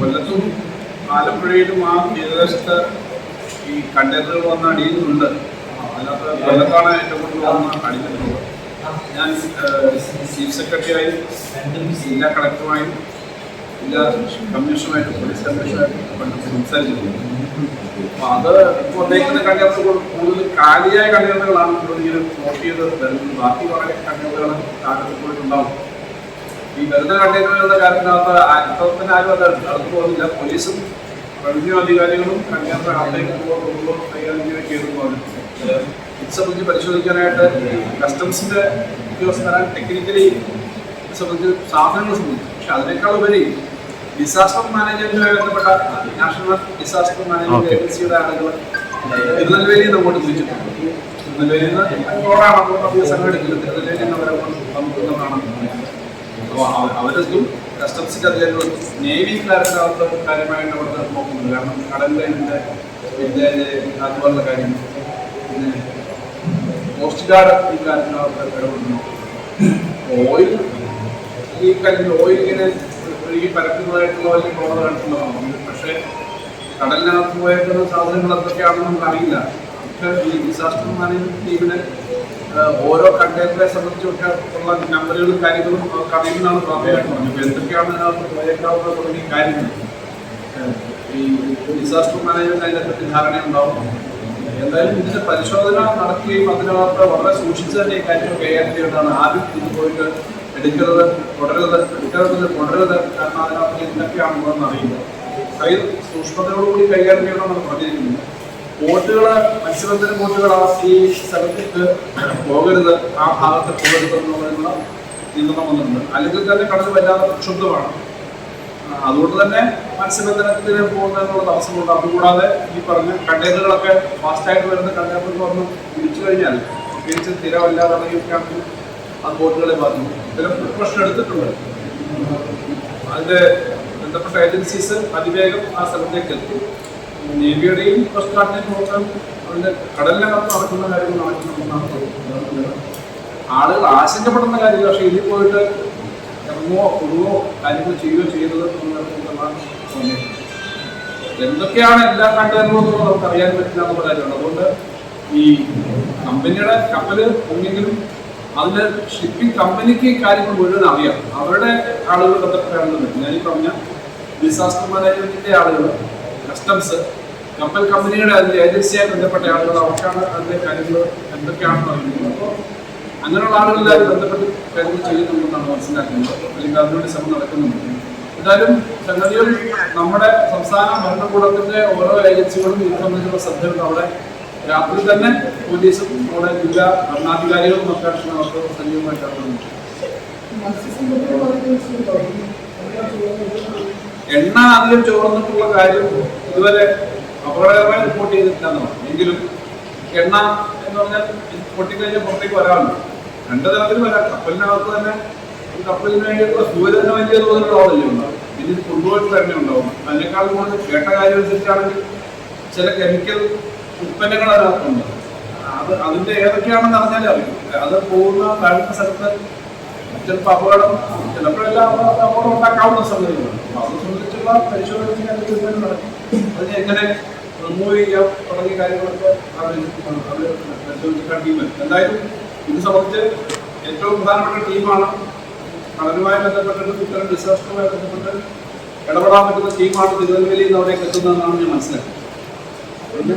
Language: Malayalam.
കൊല്ലത്തും ആലപ്പുഴയിലും ആ തീരദേശത്ത് ഈ കണ്ടെയ്നറുകൾ വന്ന് അടിയുന്നുണ്ട്. അല്ലാത്ത കൊല്ലത്താണ് ഏറ്റവും കൂടുതൽ വന്ന് അടിഞ്ഞിട്ടുള്ളത് ഞാൻ ചീഫ് സെക്രട്ടറിയായും ജില്ലാ കളക്ടറുമായും ജില്ലാ കമ്മീഷണറുമായിട്ടും പോലീസ് കമ്മീഷണറായിട്ടും പണ്ട് സംസാരിച്ചിട്ടുണ്ട്. അപ്പോൾ അത് ഇപ്പോൾ ഉന്നയിക്കുന്ന കണ്ടെയ്നറുകൾ കൂടുതൽ കാലിയായ കണ്ടെയ്നറുകളാണ് ഇപ്പോൾ ഇങ്ങനെ നോട്ട് ചെയ്ത് വരുന്നത്. ബാക്കി കുറേ കണ്ടെയ്നറുകൾ താഴെ പോയിട്ടുണ്ടാവും. ഈ വരുന്ന കണ്ടെയ്നറിലുള്ള കാര്യത്തിനകത്ത് അനുഭവത്തിന് ആരും അത് നടന്നു പോകുന്നില്ല. പോലീസും റവന്യൂ അധികാരികളും കണ്ടെയ്നർ അകത്തേക്ക് പോകുമ്പോൾ കൈകാര്യം ചെയ്തു പോകുന്നുണ്ട് ഇത് സംബന്ധിച്ച് പരിശോധിക്കാനായിട്ട് കസ്റ്റംസിന്റെ ഉദ്യോഗസ്ഥരാൻ ടെക്നിക്കലി സംബന്ധിച്ച് സാധനങ്ങൾ സംബന്ധിച്ചു പക്ഷെ അതിനേക്കാൾ ഉപരി ഡിസാസ്റ്റർ മാനേജ്മെന്റുമായി ബന്ധപ്പെട്ട നാഷണൽ ഡിസാസ്റ്റർ മാനേജ്മെന്റ് ഏജൻസിയുടെ ആളുകൾ തിരുനെൽവേലിയിൽ നിന്ന് അങ്ങോട്ട് തിരിച്ചിട്ടുണ്ട് തിരുനെൽവേലിയിൽ നിന്ന് അങ്ങോട്ടാണ് അങ്ങോട്ട് സംഘടിപ്പിക്കുന്നത് സംഘടിക്കുന്നത് തിരുനെൽവേലിയിൽ നിന്ന് അവരെ വന്നിട്ടുള്ളതാണ് അപ്പോൾ അവരൊന്നും കസ്റ്റംസിന്റെ അധികാരികളും നേവിക്കാരനകത്ത് കാര്യമായിട്ട് അവിടെ നോക്കുന്നുണ്ട്. കാരണം ഇതിന്റെ പിന്നെ അതുപോലുള്ള കാര്യം. പിന്നെ കോസ്റ്റ് ഗാർഡ് ഈ കാര്യത്തിനകത്ത് ഇടപെടുന്നു. ഓയിൽ ഈ കാര്യത്തിൽ ഓയിൽ ഇങ്ങനെ ഈ പരക്കുന്നതായിട്ടുള്ള വലിയ പ്രവണത കണ്ടിട്ടുള്ളതാണ്. പക്ഷേ കടലിനകത്ത് പോയേക്കുന്ന സാധനങ്ങൾ എന്തൊക്കെയാണെന്ന് നമുക്കറിയില്ല. പക്ഷേ ഈ ഡിസാസ്റ്റർ മാനേജ്മെന്റ് ടീമിന് ഓരോ കണ്ടെയ്നറെ സംബന്ധിച്ചൊക്കെ ഉള്ള നമ്പറുകളും കാര്യങ്ങളും അറിയുന്നതാണ് സ്വാഭാവികമായിട്ട് പറഞ്ഞത്. എന്തൊക്കെയാണ് അതിനകത്ത് പോയേക്കാവുന്ന തുടങ്ങിയ കാര്യങ്ങൾ. ഈ ഡിസാസ്റ്റർ മാനേജ്മെന്റ് അതിനെപ്പറ്റി ധാരണയുണ്ടാവും എന്തായാലും ഇതിന്റെ പരിശോധന നടത്തുകയും അതിനകത്ത് വളരെ സൂക്ഷിച്ച് തന്നെ ഈ കാര്യങ്ങൾ കൈകാര്യം ചെയ്യേണ്ടതാണ്. ആരും ഇത് പോയിട്ട് എടുക്കരുത് തുടരരുത് എടുക്കരുത് തുടരരുത് കാരണം അതിനകത്ത് എന്തൊക്കെയാണെന്ന് അറിയില്ല. കയ്യിൽ സൂക്ഷ്മതയോടുകൂടി കൈകാര്യം ചെയ്യണമെന്നാണ് പറഞ്ഞിരിക്കുന്നത്. ബോട്ടുകൾ മത്സ്യബന്ധന ബോട്ടുകൾ ആ ഈ സ്ഥലത്തേക്ക് പോകരുത്. ആ ഭാഗത്ത് പോകരുത് എന്നുള്ള നിയന്ത്രണം വന്നിട്ടുണ്ട് അല്ലെങ്കിൽ തന്നെ കടൽ വല്ലാതെ പ്രക്ഷുബ്ധമാണ് അതുകൊണ്ട് തന്നെ മത്സ്യബന്ധനത്തിന് പോകുന്നതിനുള്ള തടസ്സമുണ്ട്. അതുകൂടാതെ ഈ പറഞ്ഞ കണ്ടെയ്നറുകളൊക്കെ ഫാസ്റ്റായിട്ട് വരുന്ന കണ്ടെയ്നറുകൾ വന്ന് തിരിച്ചു കഴിഞ്ഞാൽ പ്രത്യേകിച്ച് ഇറങ്ങിയൊക്കെയാണെങ്കിൽ അത് ബോട്ടുകളെ ബാധിക്കും. ഇത്തരം പ്രശ്നം എടുത്തിട്ടുണ്ട്. അതിന്റെ ബന്ധപ്പെട്ട ഏജൻസീസ് അതിവേഗം ആ സ്ഥലത്തേക്ക് എത്തും. നേവിയുടെയും കോസ്റ്റ് ഗാർഡിന്റെയും പ്രോഗ്രാം അതിന്റെ കടലിനകത്ത് നടക്കുന്ന കാര്യങ്ങൾ നടക്കുന്നുണ്ടെന്നാണ് ആളുകൾ ആശങ്കപ്പെടുന്ന കാര്യമില്ല പക്ഷേ ഇതിൽ പോയിട്ട് ഇറങ്ങുമോ കൊടുവോ കാര്യങ്ങൾ ചെയ്യുകയോ ചെയ്യുന്നത് എന്തൊക്കെയാണ് എല്ലാ കണ്ടെയ്നറും നമുക്ക് അറിയാൻ പറ്റില്ല എന്നുള്ള കാര്യമാണ്. അതുകൊണ്ട് ഈ കമ്പനിയുടെ കപ്പൽ ഒന്നെങ്കിലും അതിന്റെ ഷിപ്പിംഗ് കമ്പനിക്ക് കാര്യങ്ങൾ മുഴുവൻ അറിയാം. അവരുടെ ആളുകൾ ബന്ധപ്പെട്ടാണെന്ന് ഞാൻ ഈ പറഞ്ഞ ഡിസാസ്റ്റർ മാനേജ്മെന്റിന്റെ ആളുകൾ കസ്റ്റംസ് കപ്പൽ കമ്പനിയുടെ അതിന്റെ ഏജൻസിയായി ബന്ധപ്പെട്ട ആളുകൾ അവർക്കാണ് അതിന്റെ കാര്യങ്ങൾ എന്തൊക്കെയാണെന്ന് അറിയുന്നത്. അപ്പോൾ അങ്ങനെയുള്ള ആളുകളെല്ലാം ബന്ധപ്പെട്ട് കാര്യങ്ങൾ ചെയ്യുന്നുണ്ടെന്നാണ് മനസ്സിലാക്കുന്നത്. അല്ലെങ്കിൽ അതിനുവേണ്ടി ശ്രമം നടക്കുന്നുണ്ട്. എന്തായാലും സംഗതികൾ നമ്മുടെ സംസ്ഥാന ഭരണകൂടത്തിന്റെ ഓരോ ഏജൻസികളും ഇത് സംബന്ധിച്ചുള്ള ശ്രദ്ധയുണ്ട്. അവിടെ രാത്രി തന്നെ പോലീസും നമ്മുടെ ജില്ലാ ഭരണാധികാരികളും ഒക്കെ അവർക്ക് സജീവമായിട്ട് ഇടപെടുന്നുണ്ട് എണ്ണ അതിലും ചോർന്നിട്ടുള്ള കാര്യം ഇതുവരെ അപകടകരമായി റിപ്പോർട്ട് ചെയ്തിട്ടില്ലെന്ന് പറഞ്ഞു. എങ്കിലും എണ്ണ എന്ന് പറഞ്ഞാൽ പൊട്ടിക്കഴിഞ്ഞാൽ പുറത്തേക്ക് വരാറുണ്ട്. രണ്ടു തരത്തിൽ വരാം. കപ്പലിനകത്ത് തന്നെ ഈ കപ്പലിന് വേണ്ടിയിട്ടുള്ള തന്നെ വലിയ തോതിലുള്ള ഓളല്ലേ ഉണ്ടാവും പിന്നെ ഇത് തന്നെ ഉണ്ടാവും. അതിനേക്കാൾ കൂടുതൽ കേട്ട കാര്യം അനുസരിച്ചാണെങ്കിൽ ചില കെമിക്കൽ ഉൽപ്പന്നങ്ങൾ അതിനകത്തുണ്ട്. അത് അതിന്റെ ഏതൊക്കെയാണെന്ന് അറിഞ്ഞാലേ അറിയും. അത് പോകുന്ന താഴ്ന്ന സ്ഥലത്ത് ചിലപ്പോൾ അപകടം ചിലപ്പോഴെല്ലാം അപകടം ഉണ്ടാക്കാവുന്ന സംഗതികളാണ്. അത് സംബന്ധിച്ചുള്ള പരിശോധന തീരുമാനം നടക്കും അതിനെ എങ്ങനെ റിമൂവ് ചെയ്യാം തുടങ്ങിയ കാര്യങ്ങളൊക്കെ ആലോചിച്ചിട്ടുണ്ട് പരിശോധിക്കാൻ ടീം എന്തായാലും ഇത് സംബന്ധിച്ച് ഏറ്റവും പ്രധാനപ്പെട്ട ടീമാണ്. കടലുമായി ബന്ധപ്പെട്ടിട്ട് ഇത്തരം ഡിസാസ്റ്ററുമായി ബന്ധപ്പെട്ട് ഇടപെടാൻ പറ്റുന്ന ടീമാണ് തിരുനെൽവേലിയിൽ നിന്ന് അവിടേക്ക് എത്തുന്നതെന്നാണ് ഞാൻ മനസ്സിലാക്കുന്നത്. പിന്നെ